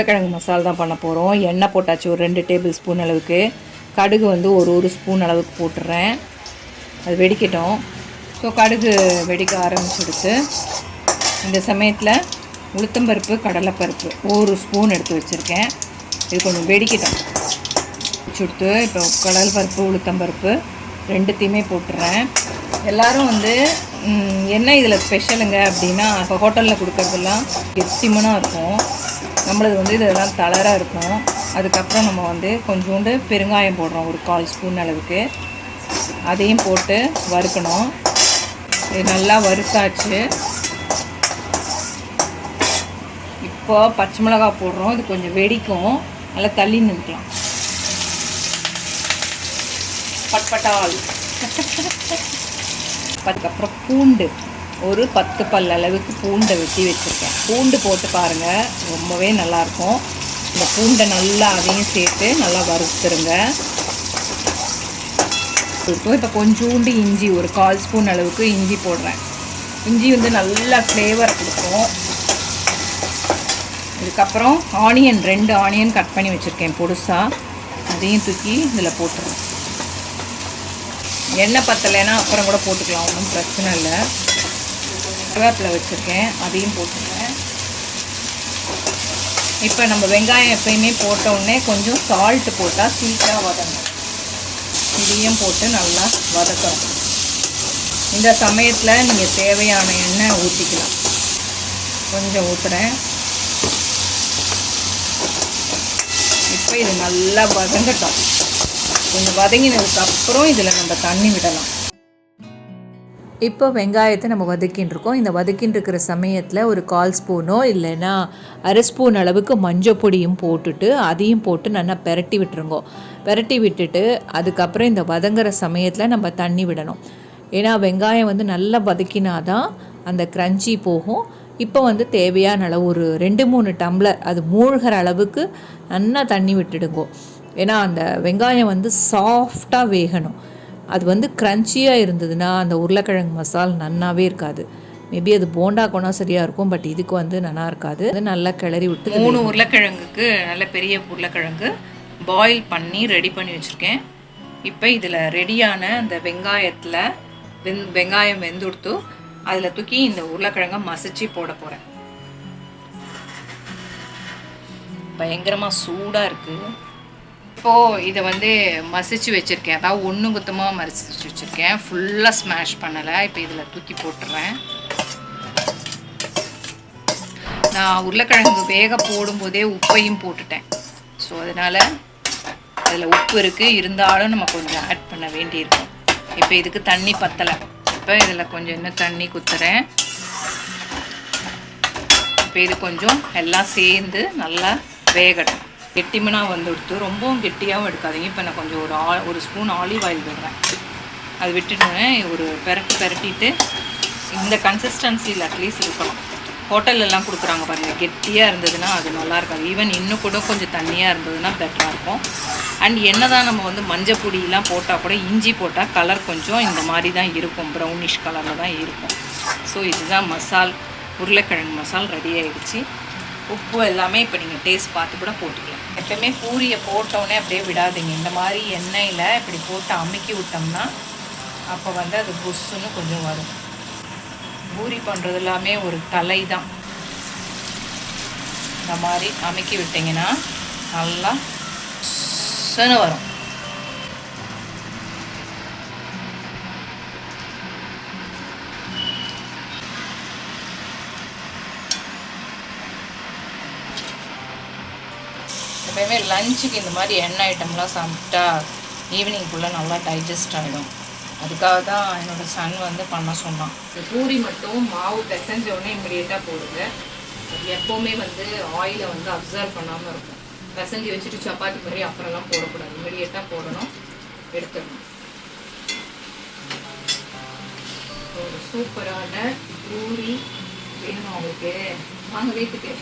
உருளைக்கிழங்கு மசாலா தான் பண்ண போகிறோம் எண்ணெய் போட்டாச்சு ஒரு ரெண்டு டேபிள் ஸ்பூன் அளவுக்கு. கடுகு வந்து ஒரு ஒரு ஸ்பூன் அளவுக்கு போட்டுடுறேன் அது வெடிக்கட்டும். ஸோ கடுகு வெடிக்க ஆரம்பிச்சிடுச்சு. இந்த சமயத்தில் உளுத்தம்பருப்பு கடலைப்பருப்பு ஒரு ஸ்பூன் எடுத்து வச்சுருக்கேன். இது கொஞ்சம் வெடிக்கட்டும். வச்சுடுத்து இப்போ கடலைப்பருப்பு உளுத்தம்பருப்பு ரெண்டுத்தையுமே போட்டுறேன். எல்லாரும் வந்து என்ன இதில் ஸ்பெஷலுங்க அப்படின்னா இப்போ ஹோட்டலில் கொடுக்கறதெல்லாம் கெட்டிமனாக இருக்கும். நம்மளது வந்து இதெல்லாம் தளராக இருக்கும். அதுக்கப்புறம் நம்ம வந்து கொஞ்சோண்டு பெருங்காயம் போடுறோம் ஒரு கால் ஸ்பூன் அளவுக்கு. அதையும் போட்டு வறுக்கணும். இது நல்லா வறுத்தாச்சு. இப்போ பச்சை மிளகாய் போடுறோம். இது கொஞ்சம் வெடிக்கும். நல்லா தள்ளி நிற்கலாம் பட்பட்டால். அதுக்கப்புறம் பூண்டு. ஒரு பத்து பல் அளவுக்கு பூண்டை வெட்டி வச்சுருக்கேன். பூண்டு போட்டு பாருங்கள் ரொம்பவே நல்லாயிருக்கும். இந்த பூண்டை நல்லா அதையும் சேர்த்து நல்லா வறுத்துருங்க. இப்போ இப்போ கொஞ்சோண்டு இஞ்சி ஒரு கால் ஸ்பூன் அளவுக்கு இஞ்சி போடுறேன். இஞ்சி வந்து நல்லா ஃப்ளேவரை கொடுக்கும். இதுக்கப்புறம் ஆனியன் ரெண்டு ஆனியன் கட் பண்ணி வச்சுருக்கேன் பொடுசாக அதையும் தூக்கி இதில் போட்டுருவேன் எண்ணெய் பத்தலைன்னா அப்புறம் கூட போட்டுக்கலாம் ஒன்றும் பிரச்சனை இல்லை. கருவேப்பிலை வச்சுருக்கேன் அதையும் போட்டுருக்கேன் இப்போ நம்ம வெங்காயம் எப்பயுமே போட்ட கொஞ்சம் சால்ட்டு போட்டால் சீக்கிரம் வதங்கும் இதையும் போட்டு நல்லா வதக்கணும். இந்த சமயத்தில் நீங்கள் தேவையான எண்ணெய் ஊற்றிக்கலாம் கொஞ்சம் ஊற்றுறேன் இப்போ இது நல்லா வதங்கட்டும். கொஞ்சம் வதங்கினதுக்கப்புறம் இதில் நம்ம தண்ணி விடலாம். இப்போ வெங்காயத்தை நம்ம வதக்கின்னு இருக்கோம். இந்த வதக்கின்னு இருக்கிற சமயத்தில் ஒரு கால் ஸ்பூனோ இல்லைன்னா அரை ஸ்பூன் அளவுக்கு மஞ்சள் பொடியும் போட்டுட்டு அதையும் போட்டு நல்லா பெரட்டி விட்டுருங்கோ. பெரட்டி விட்டுட்டு அதுக்கப்புறம் இந்த வதங்குற சமயத்தில் நம்ம தண்ணி விடணும். ஏன்னா வெங்காயம் வந்து நல்லா வதக்கினா தான் அந்த க்ரன்ச்சி போகும். இப்போ வந்து தேவையான அளவு ஒரு ரெண்டு மூணு டம்ளர் அது மூழ்கிற அளவுக்கு நல்லா தண்ணி விட்டுடுங்கோ. ஏன்னா அந்த வெங்காயம் வந்து சாஃப்டாக வேகணும். அது வந்து க்ரன்ச்சியாக இருந்ததுன்னா அந்த உருளைக்கிழங்கு மசால் நன்னாவே இருக்காது. மேபி அது போண்டா கொண்டா சரியாக இருக்கும் பட் இதுக்கு வந்து நல்லா இருக்காது. அது நல்லா கிளறி விட்டு மூணு உருளைக்கிழங்குக்கு நல்ல பெரிய உருளைக்கிழங்கு பாயில் பண்ணி ரெடி பண்ணி வச்சுருக்கேன். இப்போ இதில் ரெடியான அந்த வெங்காயத்தில் வெந் வெங்காயம் வெந்துடுத்து அதில் தூக்கி இந்த உருளைக்கிழங்கை மசிச்சு போட போகிறேன் பயங்கரமாக சூடாக இருக்குது இப்போது இதை வந்து மசிச்சு வச்சுருக்கேன். அதாவது ஒன்று குத்தமாக மசிச்சு வச்சுருக்கேன். ஃபுல்லாக ஸ்மாஷ் பண்ணலை. இப்போ இதில் தூக்கி போட்டுறேன். நான் உருளைக்கிழங்கு வேக போடும்போதே உப்பையும் போட்டுட்டேன். ஸோ அதனால் அதில் உப்பு இருக்குது இருந்தாலும் நம்ம கொஞ்சம் ஆட் பண்ண வேண்டியிருக்கும். இப்போ இதுக்கு தண்ணி பத்தலை. இப்போ இதில் கொஞ்சம் இன்னும் தண்ணி குத்துறேன். இப்போ இது கொஞ்சம் எல்லாம் சேர்ந்து நல்லா வேகட்டும். கெட்டிமனாக வந்து எடுத்து ரொம்பவும் கெட்டியாகவும் எடுக்காதீங்க. இப்போ நான் கொஞ்சம் ஒரு ஆ ஒரு ஸ்பூன் ஆலிவ் ஆயில் விடுறேன். அது விட்டுட்டோன்னே ஒரு பெரட்டி பெரட்டிட்டு இந்த கன்சிஸ்டன்சியில் அட்லீஸ்ட் இருக்கணும். ஹோட்டல்லலாம் கொடுக்குறாங்க பாருங்கள் கெட்டியாக இருந்ததுன்னா அது நல்லா இருக்காது. ஈவன் இன்னும் கூட கொஞ்சம் தண்ணியாக இருந்ததுன்னா பெட்டராக இருக்கும். அண்ட் என்ன தான் நம்ம வந்து மஞ்சள் பொடியெலாம் போட்டால் கூட இஞ்சி போட்டால் கலர் கொஞ்சம் இந்த மாதிரி தான் இருக்கும். ப்ரௌனிஷ் கலரில் தான் இருக்கும். ஸோ இதுதான் மசால் உருளைக்கிழங்கு மசால் ரெடி ஆகிடுச்சு உப்பு எல்லாமே இப்போ நீங்கள் டேஸ்ட் பார்த்து கூட போட்டுக்கலாம். எப்பவுமே பூரியை போட்டோன்னே அப்படியே விடாதீங்க. இந்த மாதிரி எண்ணெயில் இப்படி போட்டு அமுக்கி விட்டோம்னா அப்போ வந்து அது புஷ்ஷுன்னு கொஞ்சம் வரும். பூரி பண்ணுறது எல்லாமே ஒரு கலை தான் இந்த மாதிரி அமுக்கி விட்டிங்கன்னா நல்லா புஷ்ஷுன்னு வரும். எப்பயுமே லஞ்சுக்கு இந்த மாதிரி எண்ணெய் ஐட்டம்லாம் சாப்பிட்டா ஈவினிங்குள்ளே நல்லா டைஜஸ்ட் ஆகிடும் அதுக்காக தான் என்னோட சன் வந்து பண்ண சொன்னான். இந்த பூரி மட்டும் மாவு பிசைஞ்ச உடனே இமிடியேட்டாக போடுங்க. அது எப்போவுமே வந்து ஆயிலை வந்து அப்சர்வ் பண்ணாமல் இருக்கும். பிசைஞ்சு வச்சுட்டு சப்பாத்தி மாதிரி அப்புறம்லாம் போடக்கூடாது. இமிடியேட்டாக போடணும். எடுத்துடணும். ஒரு சூப்பரான பூரி வேணும் அவங்களுக்கு. வாங்க வீட்டுக்கு.